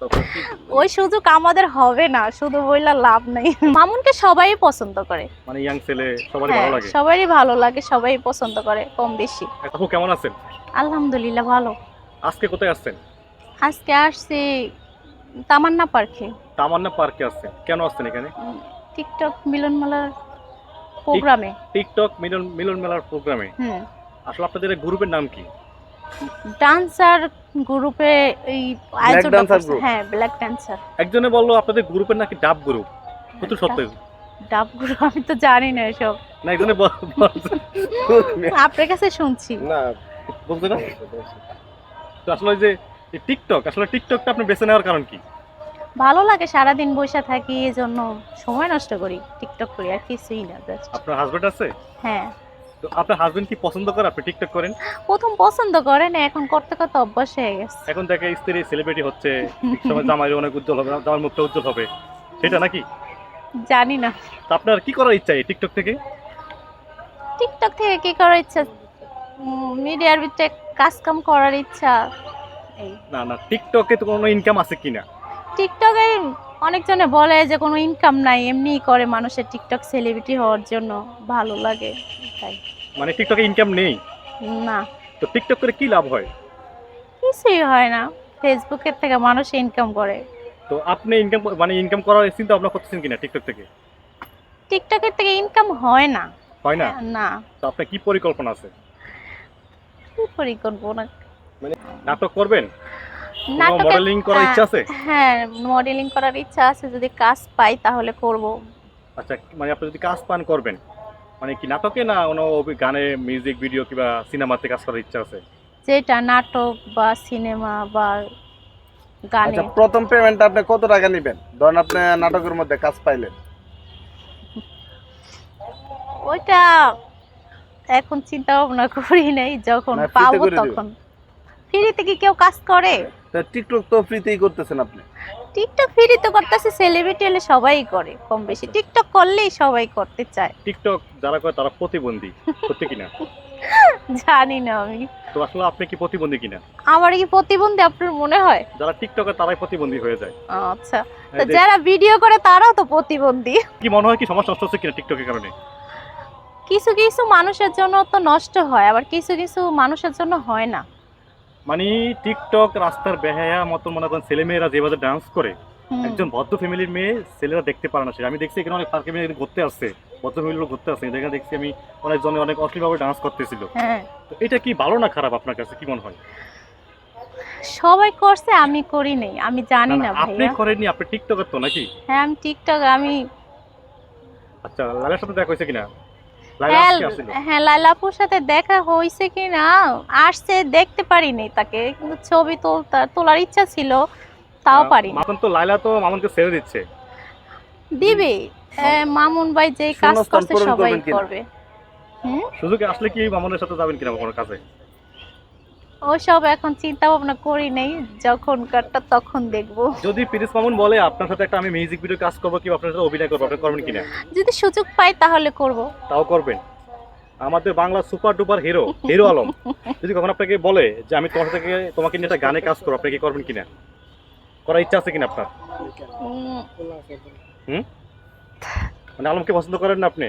ওই সুযোগ আমাদের হবে না শুধু বইলা লাভ নেই। মামুনকে সবাই পছন্দ করে। মানে ইয়াং ছেলে সবারই হ্যাঁ ভালো লাগে? সবারই ভালো লাগে সবাই পছন্দ করে কম বেশি। আপু কেমন আছেন? আলহামদুলিল্লাহ ভালো। আজকে কোথায় আসছেন? আজকে আসছি তামান্না পার্কে। তামান্না পার্কে আসছেন। কেন আসছেন এখানে? টিকটক মিলন মেলার প্রোগ্রামে। টিকটক মিলন মিলন মেলার প্রোগ্রামে? হুম। আসলে আপনাদের গ্রুপের নাম কি? ডান্সার গ্রুপে এই আয়োজন হ্যাঁ ব্ল্যাক ডান্সার একজনে বলল আপনাদের গ্রুপের নাকি ডাব গ্রুপ কত সত্য ডাব গ্রুপ আমি তো জানি না এসব। না একজনে বল- আপনার কাছে শুনছি। না। বলছে না তো আসলে যে এই টিকটক আসলে টিকটকটা আপনি বেছে নেওয়ার কারণ কি? ভালো লাগে সারাদিন বসে থাকি এই জন্য সময় নষ্ট করি টিকটক করি আর কিছুই না। আপনার হাজবেন্ড আছে? হ্যাঁ। তো আপনার হাজবেন্ড কি পছন্দ করে? আপনি টিকটক করেন? প্রথম পছন্দ করে না এখন করতে করতে অভ্যাস হয়ে গেছে। এখন দেখে স্ত্রী সেলিব্রিটি হচ্ছে এক সময় জামাই অনেক উজ্জ্বল হবে জামার মুখটা উজ্জ্বল হবে। সেটা নাকি? জানি না। তো আপনার কি করার ইচ্ছা এই টিকটক থেকে? টিকটক থেকে কি করার ইচ্ছা? মিডিয়ার ভিতরে কাজ কাম করার ইচ্ছা। না না টিকটকে তো কোনো ইনকাম আছে কিনা? টিকটকে অনেকজনে বলে যে কোনো ইনকাম নাই এমনিই করে মানুষের টিকটক সেলিব্রিটি হওয়ার জন্য ভালো লাগে তাই। মানে টিকটকে ইনকাম নেই? না। তো টিকটক করে কি লাভ হয়? কিছুই হয় না ফেসবুকের থেকে মানুষ ইনকাম করে। তো আপনি ইনকাম মানে ইনকাম করার চিন্তা ভাবনা করতেছেন কিনা টিকটক থেকে? টিকটকের থেকে ইনকাম হয় না। হয় না? না। তো আপনার কি পরিকল্পনা আছে? কি পরিকল্পনা? মানে নাটক করবেন? মডেলিং করার ইচ্ছা আছে? হ্যাঁ মডেলিং করার ইচ্ছা আছে। যদি কাজ পাই তাহলে করব। আচ্ছা মানে আপনি যদি কাজ পান করবেন। মানে কি নাটকে না কোনো গানে মিউজিক ভিডিও কিংবা সিনেমাতে কাজ করার ইচ্ছা আছে? যেটা নাটক বা সিনেমা বা গানে। আচ্ছা প্রথম পেমেন্ট আপনি কত টাকা নেবেন? ধরেন আপনি নাটকের মধ্যে কাজ পাইলেন। ওইটা এখন চিন্তা ভাবনা করি নাই যখন পাবো তখন। ফ্রিতে কি কেউ কাজ করে? তা টিকটক তো ফ্রিতেই করতেছেন আপনি। টিকটক ফ্রিতে করতেছে সেলিব্রিটি হলে সবাই করে কম বেশি। টিকটক করলেই সবাই করতে চায়। টিকটক যারা করে তারা প্রতিবন্ধী সত্যি কিনা জানি না আমি। তো আসলে আপনি কি প্রতিবন্ধী কিনা আমার কি প্রতিবন্ধী আপনার মনে হয়? যারা টিকটকে তারাই প্রতিবন্ধী হয়ে যায়। আচ্ছা। তো যারা ভিডিও করে তারাও তো প্রতিবন্ধী। কি মনে হয় কি সমস্যা হচ্ছে কিনা টিকটকের কারণে? কিছু কিছু মানুষের জন্য তো নষ্ট হয় আবার কিছু কিছু মানুষের জন্য হয় না। মানে টিকটক রাস্তার বেহায়া মতো মনে করেন ছেলে মেয়েরা যেভাবে ডান্স করে একজন ভদ্র ফ্যামিলির মেয়ে ছেলেরা দেখতে পারে না সেটা আমি দেখছি এখানে অনেক পার্কে মেয়ে ঘুরতে আসছে ভদ্র ফ্যামিলির লোক ঘুরতে আসছে। দেখে দেখছি আমি অনেকজনে অনেক অশ্লীলভাবে ডান্স করতেছিল। হ্যাঁ। তো এটা কি ভালো না খারাপ আপনার কাছে? কি মনে হয়? সবাই করছে আমি করি নাই। আমি জানি না, আপনি করেননি আপনি টিকটকের তো নাকি? হ্যাঁ আমি টিকটক আমি আচ্ছা লালের সাথে দেখা হয়েছে কিনা? হ্যাঁ হ্যাঁ লাইলাপুর সাথে দেখা হয়েছে কি না? আসছে দেখতে পারিনি তাকে কিন্তু ছবি তোলার ইচ্ছা ছিল তাও পারি মামুন তো লাইলা তো মামুনকে ছেড়ে দিচ্ছে। দিবে মামুন ভাই যে কাজ করছে সবাই? করবে। হুম? সুযোগ আসলে কি মামুনের সাথে যাবেন কিনা কোনো কাছে ওসব এখন চিন্তা ভাবনা করি নেই যখন কাটটা তখন দেখব। যদি পিরিস মামুন বলে আপনার সাথে একটা আমি মিউজিক ভিডিও কাজ করব কি আপনার সাথে অভিনয় করব আপনি করবেন কিনা? যদি সুযোগ পাই তাহলে করব। তাও করবেন। আমাদের Bangla super duper hero hero Alam. যদি কখন আপনাকে বলে যে আমি তোমার থেকে তোমাকে নিয়ে একটা গানে কাজ করব আপনি কি করবেন কিনা? করার ইচ্ছা আছে কিনা আপনার? উম, মানে আলমকে পছন্দ করেন না আপনি?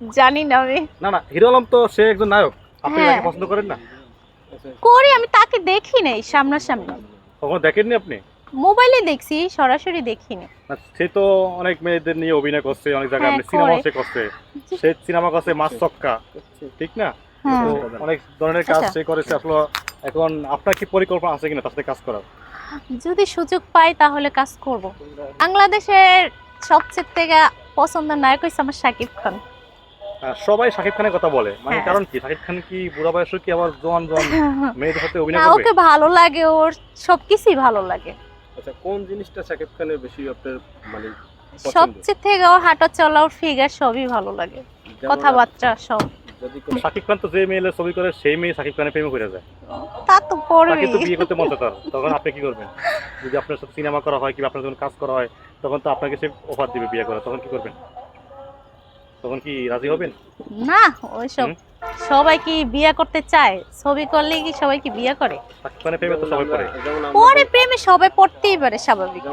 জানি না আমি। না না হিরো আলম তো সে একজন নায়ক। আপনি হ্যাঁ। তাকে পছন্দ করেন না? করি আমি তাকে দেখি নাই সামনাসামনি। কখনো দেখেননি আপনি? মোবাইলে দেখছি সরাসরি দেখিনি। সে তো অনেক মেয়েদের নিয়ে অভিনয় করছে অনেক জায়গায় হ্যাঁ, আপনি সিনেমা সে করছে। সে সিনেমা করছে মাছ চক্কা ঠিক না? তো অনেক ধরনের কাজ আচ্ছা। সে করেছে আসলে এখন আপনার কি পরিকল্পনা আছে কিনা তার সাথে কাজ করার? যদি সুযোগ পাই তাহলে কাজ করব। বাংলাদেশের সবচেয়ে থেকে পছন্দের নায়ক হচ্ছে আমার শাকিব খান। সবাই শাকিব খানের কথা বলে। মানে হ্যাঁ। কারণ কি? শাকিব খান কি বুড়া বয়সে কি আবার জোয়ান জোয়ান মেয়েদের সাথে অভিনয় করবে? ওকে ভালো লাগে ওর সবকিছুই ভালো লাগে। আচ্ছা কোন জিনিসটা শাকিব খানের বেশি আপনার মানে সবচেয়ে থেকে ওর হাঁটা চলা ওর ফিগার সবই ভালো লাগে। কথাবার্তা সব। যদি শাকিব খান তো যে মেয়ের ছবি করে সেই মেয়ে শাকিব খানের প্রেমে করে যায়। তা তো তাকে করবি তো বিয়ে করতে মন চায় তার। তখন আপনি কি করবেন? যদি আপনার সাথে সিনেমা করা হয় কিংবা আপনার যখন কাজ করা হয় তখন তো আপনাকে সে অফার দিবে বিয়ে করা তখন কি করবেন? তখন কি রাজি হবেন? না ওইসব? সবাই কি বিয়ে করতে চায়? ছবি করলে কি সবাই কি বিয়ে করে? মানে প্রেমে তো সবাই পড়ে। পরে প্রেমে সবাই পড়তেই পারে স্বাভাবিক।